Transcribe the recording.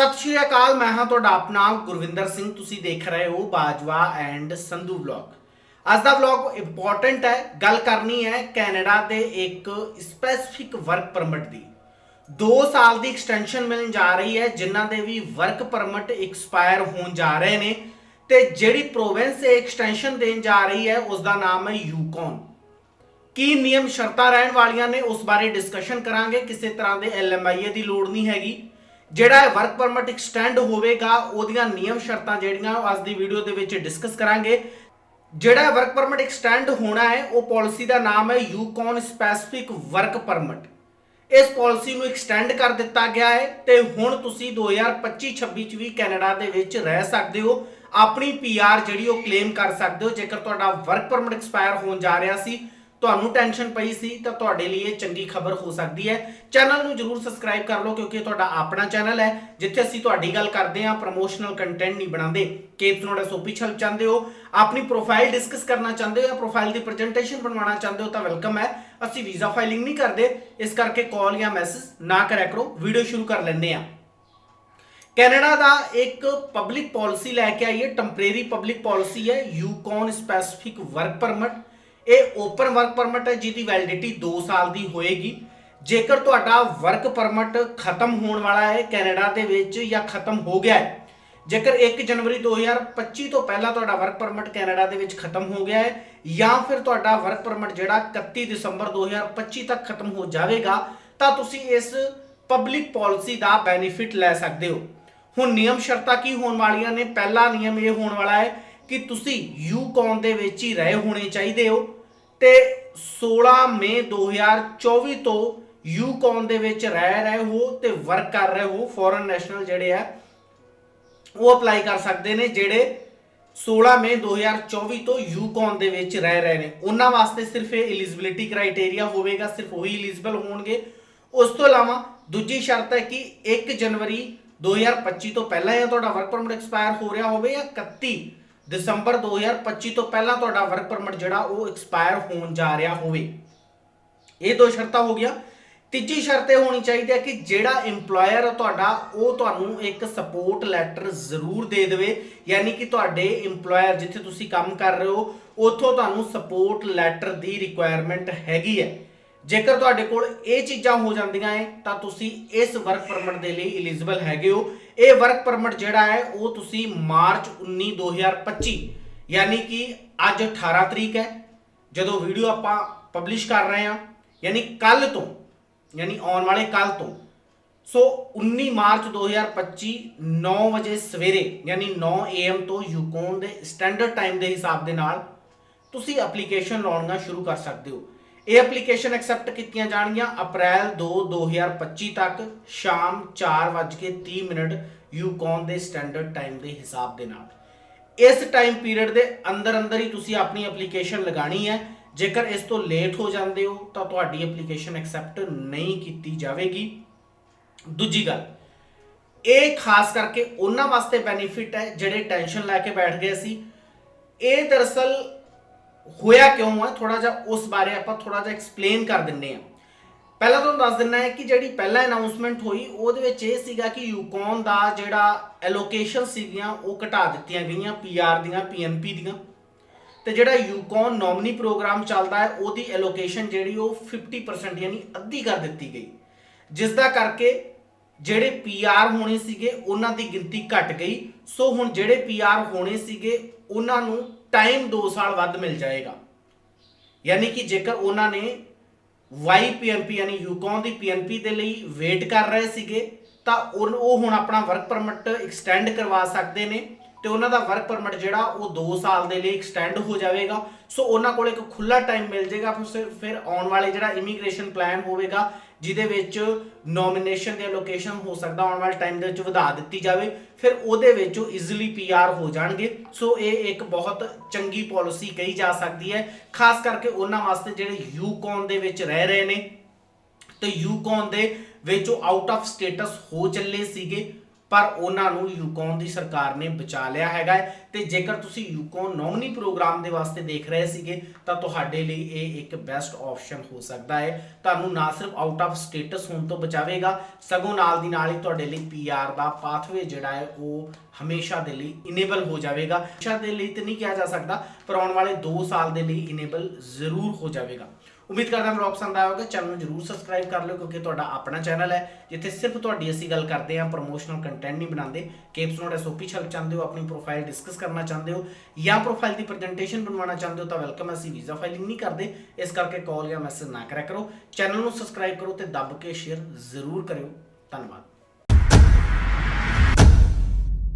ਸਤਿ ਸ਼੍ਰੀ ਅਕਾਲ, ਮੈਂ ਹਾਂ ਤੁਹਾਡਾ ਆਪਣਾ ਗੁਰਵਿੰਦਰ ਸਿੰਘ। ਤੁਸੀਂ ਦੇਖ ਰਹੇ ਹੋ ਬਾਜਵਾ ਐਂਡ ਸੰਧੂ ਵਲੌਗ। ਅੱਜ ਦਾ ਵਲੌਗ ਇੰਪੋਰਟੈਂਟ ਹੈ, ਗੱਲ ਕਰਨੀ ਹੈ ਕੈਨੇਡਾ ਦੇ ਇੱਕ ਸਪੈਸੀਫਿਕ ਵਰਕ ਪਰਮਿਟ ਦੀ। 2 ਸਾਲ ਦੀ ਐਕਸਟੈਂਸ਼ਨ ਮਿਲਣ ਜਾ ਰਹੀ ਹੈ, ਜਿਨ੍ਹਾਂ ਦੇ ਵੀ ਵਰਕ ਪਰਮਿਟ ਐਕਸਪਾਇਰ ਹੋਣ ਜਾ ਰਹੇ ਨੇ। ਤੇ ਜਿਹੜੀ ਪ੍ਰੋਵਿੰਸ ਇਹ ਐਕਸਟੈਂਸ਼ਨ ਦੇਣ ਜਾ ਰਹੀ ਹੈ, ਉਸ ਦਾ ਨਾਮ ਹੈ ਯੂਕੌਨ ਕੀ ਨਿਯਮ ਸ਼ਰਤਾਂ ਰਹਿਣ ਵਾਲੀਆਂ ਨੇ, ਉਸ ਬਾਰੇ ਡਿਸਕਸ਼ਨ ਕਰਾਂਗੇ। ਕਿਸੇ ਤਰ੍ਹਾਂ ਦੇ ਐਲਐਮਆਈਏ ਦੀ ਲੋੜ ਨਹੀਂ ਹੈਗੀ। ਜਿਹੜਾ ਵਰਕ ਪਰਮਿਟ ਐਕਸਟੈਂਡ ਹੋਵੇਗਾ, ਉਹਦੀਆਂ ਨਿਯਮ ਸ਼ਰਤਾਂ ਜਿਹੜੀਆਂ ਉਹ ਅੱਜ ਦੀ ਵੀਡੀਓ ਦੇ ਵਿੱਚ ਡਿਸਕਸ ਕਰਾਂਗੇ। ਜਿਹੜਾ ਵਰਕ ਪਰਮਿਟ ਐਕਸਟੈਂਡ ਹੋਣਾ ਹੈ, ਉਹ ਪਾਲਿਸੀ ਦਾ ਨਾਮ ਹੈ ਯੂਕੌਨ ਸਪੈਸੀਫਿਕ ਵਰਕ ਪਰਮਿਟ ਇਸ ਪਾਲਿਸੀ ਨੂੰ ਐਕਸਟੈਂਡ ਕਰ ਦਿੱਤਾ ਗਿਆ ਹੈ ਤੇ ਹੁਣ ਤੁਸੀਂ 2025-26 ਚ ਵੀ ਕੈਨੇਡਾ ਦੇ ਵਿੱਚ ਰਹਿ ਸਕਦੇ ਹੋ। ਆਪਣੀ ਪੀਆਰ ਜਿਹੜੀ ਉਹ ਕਲੇਮ ਕਰ ਸਕਦੇ ਹੋ, ਜੇਕਰ ਤੁਹਾਡਾ ਵਰਕ ਪਰਮਿਟ ਐਕਸਪਾਇਰ ਹੋਣ ਜਾ ਰਿਹਾ ਸੀ ਤੁਹਾਨੂੰ ਟੈਨਸ਼ਨ ਪਈ ਸੀ ਤਾਂ ਤੁਹਾਡੇ ਲਈ ਇਹ ਚੰਗੀ ਖਬਰ ਹੋ ਸਕਦੀ ਹੈ। ਚੈਨਲ ਨੂੰ ਜਰੂਰ ਸਬਸਕ੍ਰਾਈਬ ਕਰ ਲਓ ਕਿਉਂਕਿ ਇਹ ਤੁਹਾਡਾ ਆਪਣਾ ਚੈਨਲ ਹੈ। ਜਿੱਥੇ ਅਸੀਂ ਤੁਹਾਡੀ ਗੱਲ ਕਰਦੇ ਹਾਂ ਪ੍ਰੋਮੋਸ਼ਨਲ ਕੰਟੈਂਟ ਨਹੀਂ ਬਣਾਉਂਦੇ। ਕੇਪ ਤੁਹਾਡਾ ਸੋਪੀ ਛਲ ਚਾਹੁੰਦੇ ਹੋ, ਆਪਣੀ ਪ੍ਰੋਫਾਈਲ ਡਿਸਕਸ ਕਰਨਾ ਚਾਹੁੰਦੇ ਹੋ ਜਾਂ ਪ੍ਰੋਫਾਈਲ ਦੀ ਪ੍ਰੈਜੈਂਟੇਸ਼ਨ ਬਣਵਾਉਣਾ ਚਾਹੁੰਦੇ ਹੋ ਤਾਂ ਵੈਲਕਮ ਹੈ। ਅਸੀਂ ਵੀਜ਼ਾ ਫਾਈਲਿੰਗ ਨਹੀਂ ਕਰਦੇ, ਇਸ ਕਰਕੇ ਕਾਲ ਜਾਂ ਮੈਸੇਜ ਨਾ ਕਰਿਆ ਕਰੋ ਵੀਡੀਓ ਸ਼ੁਰੂ ਕਰ ਲੈਂਦੇ ਹਾਂ। ਕੈਨੇਡਾ ਦਾ ਇੱਕ ਪਬਲਿਕ ਪਾਲਿਸੀ ਲੈ ਕੇ ਆਈ ਹੈ ਟੈਂਪਰੇਰੀ ਪਬਲਿਕ ਪਾਲਿਸੀ ਹੈ ਯੂਕੌਨ ਸਪੈਸੀਫਿਕ ਵਰਕ ਪਰਮਿਟ ਇਹ ਓਪਨ ਵਰਕ ਪਰਮਿਟ ਹੈ, ਜਿਹਦੀ ਵੈਲਿਡਿਟੀ 2 ਸਾਲ ਦੀ ਹੋਏਗੀ। ਜੇਕਰ ਤੁਹਾਡਾ ਵਰਕ ਪਰਮਿਟ ਖਤਮ ਹੋਣ ਵਾਲਾ ਹੈ ਕੈਨੇਡਾ ਦੇ ਵਿੱਚ ਜਾਂ ਖਤਮ ਹੋ ਗਿਆ ਹੈ, ਜੇਕਰ 1 ਜਨਵਰੀ 2025 ਤੋਂ ਪਹਿਲਾਂ ਤੁਹਾਡਾ ਵਰਕ ਪਰਮਿਟ ਕੈਨੇਡਾ ਦੇ ਵਿੱਚ ਖਤਮ ਹੋ ਗਿਆ ਹੈ, ਜਾਂ ਫਿਰ ਤੁਹਾਡਾ ਵਰਕ ਪਰਮਿਟ ਜਿਹੜਾ 31 ਦਸੰਬਰ 2025 ਤੱਕ ਖਤਮ ਹੋ ਜਾਵੇਗਾ, ਤਾਂ ਤੁਸੀਂ ਇਸ ਪਬਲਿਕ ਪਾਲਿਸੀ ਦਾ ਬੈਨੀਫਿਟ ਲੈ ਸਕਦੇ ਹੋ। ਹੁਣ ਨਿਯਮ ਸ਼ਰਤਾਂ ਕੀ ਹੋਣ ਵਾਲੀਆਂ ਨੇ? ਪਹਿਲਾ ਨਿਯਮ ਇਹ ਹੋਣ ਵਾਲਾ ਹੈ ਕਿ ਤੁਸੀਂ ਯੂਕੌਨ ਦੇ ਵਿੱਚ ਹੀ ਰਹੇ ਹੋਣੇ ਚਾਹੀਦੇ ਹੋ ਤੇ 16 ਮਈ 2024 ਤੋਂ ਯੂਕੌਨ ਦੇ ਵਿੱਚ ਰਹਿ ਰਹੇ ਹੋ ਤੇ ਵਰਕ ਕਰ ਰਹੇ ਹੋ ਫੋਰਨ ਨੈਸ਼ਨਲ ਜਿਹੜੇ ਆ, ਉਹ ਅਪਲਾਈ ਕਰ ਸਕਦੇ ਨੇ ਜਿਹੜੇ 16 ਮਈ 2024 ਤੋਂ ਯੂਕੌਨ ਦੇ ਵਿੱਚ ਰਹਿ ਰਹੇ ਨੇ। ਉਹਨਾਂ ਵਾਸਤੇ ਸਿਰਫ ਇਹ ਐਲੀਜੀਬਿਲਿਟੀ ਕ੍ਰਾਈਟੇਰੀਆ ਹੋਵੇਗਾ, ਸਿਰਫ ਉਹੀ ਐਲੀਜੀਬਲ ਹੋਣਗੇ। ਉਸ ਤੋਂ ਇਲਾਵਾ ਦੂਜੀ ਸ਼ਰਤ ਹੈ ਕਿ 1 ਜਨਵਰੀ 2025 ਤੋਂ ਪਹਿਲਾਂ ਜਾਂ ਤੁਹਾਡਾ ਵਰਕ ਪਰਮਿਟ ਐਕਸਪਾਇਰ ਹੋ ਰਿਹਾ ਹੋਵੇ ਜਾਂ 31 ਦਸੰਬਰ 2025 ਤੋਂ ਪਹਿਲਾਂ ਤੁਹਾਡਾ ਵਰਕ ਪਰਮਿਟ ਜਿਹੜਾ ਉਹ ਐਕਸਪਾਇਰ ਹੋਣ ਜਾ ਰਿਹਾ ਹੋਵੇ। ਇਹ ਦੋ ਸ਼ਰਤਾਂ ਹੋ ਗਿਆ ਤੀਜੀ ਸ਼ਰਤ ਇਹ ਹੋਣੀ ਚਾਹੀਦੀ ਹੈ ਕਿ ਜਿਹੜਾ EMPLOYER ਹੈ ਤੁਹਾਡਾ, ਉਹ ਤੁਹਾਨੂੰ ਇੱਕ ਸਪੋਰਟ ਲੈਟਰ ਜ਼ਰੂਰ ਦੇ ਦੇਵੇ। ਯਾਨੀ ਕਿ ਤੁਹਾਡੇ EMPLOYER ਜਿੱਥੇ ਤੁਸੀਂ ਕੰਮ ਕਰ ਰਹੇ ਹੋ, ਉੱਥੋਂ ਤੁਹਾਨੂੰ ਸਪੋਰਟ ਲੈਟਰ ਦੀ ਰਿਕੁਆਇਰਮੈਂਟ ਹੈਗੀ ਹੈ। ਜੇਕਰ ਤੁਹਾਡੇ ਕੋਲ ਇਹ ਚੀਜ਼ਾਂ ਹੋ ਜਾਂਦੀਆਂ ਹੈ ਤਾਂ ਤੁਸੀਂ ਇਸ ਵਰਕ ਪਰਮਿਟ ਦੇ ਲਈ ਐਲੀਜੀਬਲ ਹੈਗੇ ਹੋ। ਇਹ ਵਰਕ ਪਰਮਿਟ ਜਿਹੜਾ ਹੈ, ਉਹ ਤੁਸੀਂ ਮਾਰਚ 19 2025 ਯਾਨੀ ਕਿ ਅੱਜ 18 ਤਰੀਕ ਹੈ। ਜਦੋਂ ਵੀਡੀਓ ਆਪਾਂ ਪਬਲਿਸ਼ ਕਰ ਰਹੇ ਹਾਂ, ਯਾਨੀ ਕੱਲ ਤੋਂ, ਯਾਨੀ ਆਉਣ ਵਾਲੇ ਕੱਲ ਤੋਂ। ਸੋ 19 ਮਾਰਚ 2025 9 ਵਜੇ ਸਵੇਰੇ, ਯਾਨੀ 9 AM ਤੋਂ ਯੂਕੋਨ ਦੇ ਸਟੈਂਡਰਡ ਟਾਈਮ ਦੇ ਹਿਸਾਬ ਦੇ ਨਾਲ, ਤੁਸੀਂ ਐਪਲੀਕੇਸ਼ਨ ਲਾਉਣਾ ਸ਼ੁਰੂ ਕਰ ਸਕਦੇ ਹੋ। ਇਹ ਐਪਲੀਕੇਸ਼ਨ ਐਕਸੈਪਟ ਕੀਤੀਆਂ ਜਾਣਗੀਆਂ ਅਪ੍ਰੈਲ 2 2025 ਤੱਕ, ਸ਼ਾਮ 4:30 ਮਿੰਟ ਯੂਕੋਨ ਦੇ ਸਟੈਂਡਰਡ ਟਾਈਮ ਦੇ ਹਿਸਾਬ ਦੇ ਨਾਲ। ਇਸ ਟਾਈਮ ਪੀਰੀਅਡ ਦੇ ਅੰਦਰ ਅੰਦਰ ਹੀ ਤੁਸੀਂ ਆਪਣੀ ਐਪਲੀਕੇਸ਼ਨ ਲਗਾਣੀ ਹੈ। ਜੇਕਰ ਇਸ ਤੋਂ ਲੇਟ ਹੋ ਜਾਂਦੇ ਹੋ, ਤਾਂ ਤੁਹਾਡੀ ਐਪਲੀਕੇਸ਼ਨ ਐਕਸੈਪਟ ਨਹੀਂ ਕੀਤੀ ਜਾਵੇਗੀ। ਦੂਜੀ ਗੱਲ, ਇਹ ਖਾਸ ਕਰਕੇ ਉਹਨਾਂ ਵਾਸਤੇ ਬੈਨੀਫਿਟ ਹੈ ਜਿਹੜੇ ਟੈਨਸ਼ਨ ਲੈ ਕੇ ਬੈਠ ਗਏ ਸੀ। ਇਹ ਦਰਅਸਲ ਹੋਇਆ ਕਿਉਂ ਹੈ? ਥੋੜਾ ਜਿਹਾ ਉਸ ਬਾਰੇ ਆਪਾਂ ਥੋੜਾ ਜਿਹਾ ਐਕਸਪਲੇਨ ਕਰ ਦਿੰਨੇ ਆ ਪਹਿਲਾਂ ਤੁਹਾਨੂੰ ਦੱਸ ਦਿੰਨਾ ਹੈ ਕਿ ਜਿਹੜੀ ਪਹਿਲਾਂ ਅਨਾਉਂਸਮੈਂਟ ਹੋਈ, ਉਹਦੇ ਵਿੱਚ ਇਹ ਸੀਗਾ ਕਿ ਯੂਕੌਨ ਦਾ ਜਿਹੜਾ ਐਲੋਕੇਸ਼ਨ ਸੀਗੀਆਂ, ਉਹ ਘਟਾ ਦਿੱਤੀਆਂ ਗਈਆਂ ਪੀਆਰ ਦੀਆਂ ਪੀਐਨਪੀ ਦੀਆਂ। ਤੇ ਜਿਹੜਾ ਯੂਕੌਨ ਨੋਮਨੀ ਪ੍ਰੋਗਰਾਮ ਚੱਲਦਾ ਹੈ, ਉਹਦੀ ਐਲੋਕੇਸ਼ਨ ਜਿਹੜੀ ਉਹ 50% ਯਾਨੀ ਅੱਧੀ ਕਰ ਦਿੱਤੀ ਗਈ। ਜਿਸ ਦਾ ਕਰਕੇ ਜਿਹੜੇ ਪੀਆਰ ਹੋਣੇ ਸੀਗੇ, ਉਹਨਾਂ ਦੀ ਗਿਣਤੀ ਘਟ ਗਈ। ਸੋ ਹੁਣ ਜਿਹੜੇ ਪੀਆਰ ਹੋਣੇ ਸੀਗੇ, ਉਹਨਾਂ ਨੂੰ ਟਾਈਮ 2 ਸਾਲ ਵੱਧ ਮਿਲ ਜਾਏਗਾ। ਯਾਨੀ ਕਿ ਜੇਕਰ ਉਹਨਾਂ ਨੇ ਵਾਈ ਪੀਐਨਪੀ ਯਾਨੀ ਯੂਕੌਨ ਦੀ ਪੀਐਨਪੀ ਦੇ ਲਈ ਵੇਟ ਕਰ ਰਹੇ ਸੀਗੇ, ਤਾਂ ਉਨ- ਉਹ ਹੁਣ ਆਪਣਾ ਵਰਕ ਪਰਮਿਟ ਐਕਸਟੈਂਡ ਕਰਵਾ ਸਕਦੇ ਨੇ ਤੇ ਉਹਨਾਂ ਦਾ ਵਰਕ ਪਰਮਿਟ ਜਿਹੜਾ ਉਹ 2 ਸਾਲ ਦੇ ਲਈ ਐਕਸਟੈਂਡ ਹੋ ਜਾਵੇਗਾ। ਸੋ ਉਹਨਾਂ ਕੋਲ ਇੱਕ ਖੁੱਲਾ ਟਾਈਮ ਮਿਲ ਜਾਏਗਾ, ਫਿਰ ਫਿਰ ਆਉਣ ਵਾਲੇ ਜਿਹੜਾ ਇਮੀਗ੍ਰੇਸ਼ਨ ਪਲਾਨ ਹੋਵੇਗਾ ਜਿਹਦੇ ਵਿੱਚ ਨੋਮੀਨੇਸ਼ਨ ਦੀ ਲੋਕੇਸ਼ਨ ਹੋ ਸਕਦਾ, ਆਉਣ ਵਾਲੇ ਟਾਈਮ ਦੇ ਵਿੱਚ ਵਧਾ ਦਿੱਤੀ ਜਾਵੇ, ਫਿਰ ਉਹਦੇ ਵਿੱਚ ਉਹ ਈਜ਼ੀਲੀ ਪੀਆਰ ਹੋ ਜਾਣਗੇ। ਸੋ ਇਹ ਇੱਕ ਬਹੁਤ ਚੰਗੀ ਪਾਲਿਸੀ ਕਹੀ ਜਾ ਸਕਦੀ ਹੈ। ਖਾਸ ਕਰਕੇ ਉਹਨਾਂ ਵਾਸਤੇ ਜਿਹੜੇ ਯੂਕੌਨ ਦੇ ਵਿੱਚ ਰਹਿ ਰਹੇ ਨੇ। ਤੇ ਯੂਕੌਨ ਦੇ ਵਿੱਚ ਉਹ ਆਊਟ ਆਫ ਸਟੇਟਸ ਹੋ ਚੱਲੇ ਸੀਗੇ। ਪਰ ਉਹਨਾਂ ਨੂੰ ਯੂਕੌਨ ਦੀ ਸਰਕਾਰ ਨੇ ਬਚਾ ਲਿਆ ਹੈਗਾ ਹੈ। ਤੇ ਜੇਕਰ ਤੁਸੀਂ ਯੂਕੌਨ ਨੋਮਨੀ ਪ੍ਰੋਗਰਾਮ ਦੇ ਵਾਸਤੇ ਦੇਖ ਰਹੇ ਸੀਗੇ, ਤਾਂ ਤੁਹਾਡੇ ਲਈ ਇਹ ਇੱਕ ਬੈਸਟ ਆਪਸ਼ਨ ਹੋ ਸਕਦਾ ਹੈ। ਤੁਹਾਨੂੰ ਨਾ ਸਿਰਫ ਆਊਟ ਆਫ ਸਟੇਟਸ ਹੋਣ ਤੋਂ ਬਚਾਵੇਗਾ, ਸਗੋਂ ਨਾਲ ਦੀ ਨਾਲ ਹੀ ਤੁਹਾਡੇ ਲਈ ਪੀਆਰ ਦਾ ਪਾਥਵੇ ਜਿਹੜਾ ਹੈ, ਉਹ ਹਮੇਸ਼ਾ ਦੇ ਲਈ ਇਨੇਬਲ ਹੋ ਜਾਵੇਗਾ। ਹਮੇਸ਼ਾ ਦੇ ਲਈ ਤੇ ਨਹੀਂ ਕਿਹਾ ਜਾ ਸਕਦਾ, ਪਰ ਆਉਣ ਵਾਲੇ 2 ਸਾਲ ਦੇ ਲਈ ਇਨੇਬਲ ਜ਼ਰੂਰ ਹੋ ਜਾਵੇਗਾ। ਉਮੀਦ ਕਰਦਾ ਹਾਂ ਵਲੌਗ ਪਸੰਦ ਆਇਆ ਹੋਵੇਗਾ। ਚੈਨਲ ਨੂੰ ਜਰੂਰ ਸਬਸਕ੍ਰਾਈਬ ਕਰ ਲਿਓ, ਕਿਉਂਕਿ ਤੁਹਾਡਾ ਆਪਣਾ ਚੈਨਲ ਹੈ। ਜਿੱਥੇ ਸਿਰਫ ਤੁਹਾਡੀ ਅਸੀਂ ਗੱਲ ਕਰਦੇ ਹਾਂ ਪ੍ਰੋਮੋਸ਼ਨਲ ਕੰਟੈਂਟ ਨਹੀਂ ਬਣਾਉਂਦੇ। ਕੇਪਸ ਨੋਟ ਐਸਓਪੀ ਛੱਡ ਚਾਹੁੰਦੇ ਹੋ, ਆਪਣੀ ਪ੍ਰੋਫਾਈਲ ਡਿਸਕਸ ਕਰਨਾ ਚਾਹੁੰਦੇ ਹੋ, ਜਾਂ ਪ੍ਰੋਫਾਈਲ ਦੀ ਪ੍ਰੈਜੈਂਟੇਸ਼ਨ ਬਣਵਾਉਣਾ ਚਾਹੁੰਦੇ ਹੋ, ਤਾਂ ਵੈਲਕਮ ਅਸੀਂ ਵੀਜ਼ਾ ਫਾਈਲਿੰਗ ਨਹੀਂ ਕਰਦੇ। ਇਸ ਕਰਕੇ ਕਾਲ ਜਾਂ ਮੈਸੇਜ ਨਾ ਕਰਿਆ ਕਰੋ। ਚੈਨਲ ਨੂੰ ਸਬਸਕ੍ਰਾਈਬ ਕਰੋ ਤੇ ਦੱਬ ਕੇ ਸ਼ੇਅਰ ਜ਼ਰੂਰ ਕਰਿਓ। ਧੰਨਵਾਦ।